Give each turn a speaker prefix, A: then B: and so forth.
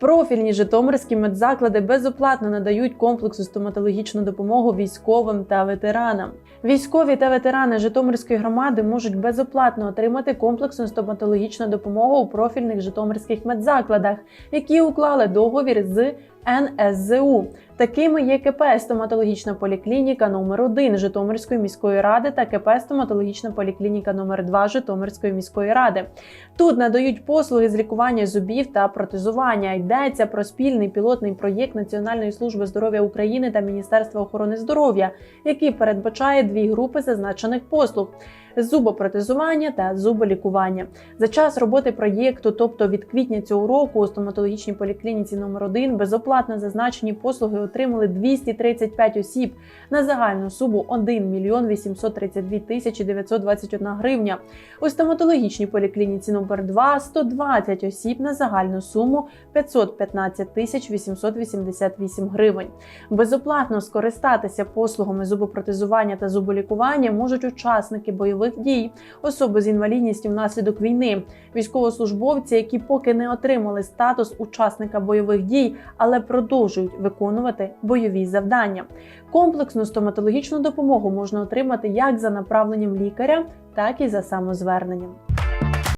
A: Профільні житомирські медзаклади безоплатно надають комплексу стоматологічну допомогу військовим та ветеранам. Військові та ветерани Житомирської громади можуть безоплатно отримати комплексну стоматологічну допомогу у профільних житомирських медзакладах, які уклали договір з НСЗУ. Такими є КП стоматологічна поліклініка номер 1 Житомирської міської ради та КП стоматологічна поліклініка номер 2 Житомирської міської ради. Тут надають послуги з лікування зубів та протезування. Йдеться про спільний пілотний проєкт Національної служби здоров'я України та Міністерства охорони здоров'я, який передбачає дві групи зазначених послуг. Зубопротезування та зуболікування за час роботи проєкту, тобто від квітня цього року, у стоматологічній поліклініці номер 1 безоплатно зазначені послуги отримали 235 осіб на загальну суму 1 мільйон 832 тисячі 921 гривня. У стоматологічній поліклініці номер 2 120 осіб на загальну суму 515 тисяч 888 гривень. Безоплатно скористатися послугами зубопротезування та зуболікування можуть учасники бойових дій, особи з інвалідністю внаслідок війни, військовослужбовці, які поки не отримали статус учасника бойових дій, але продовжують виконувати бойові завдання. Комплексну стоматологічну допомогу можна отримати як за направленням лікаря, так і за самозверненням.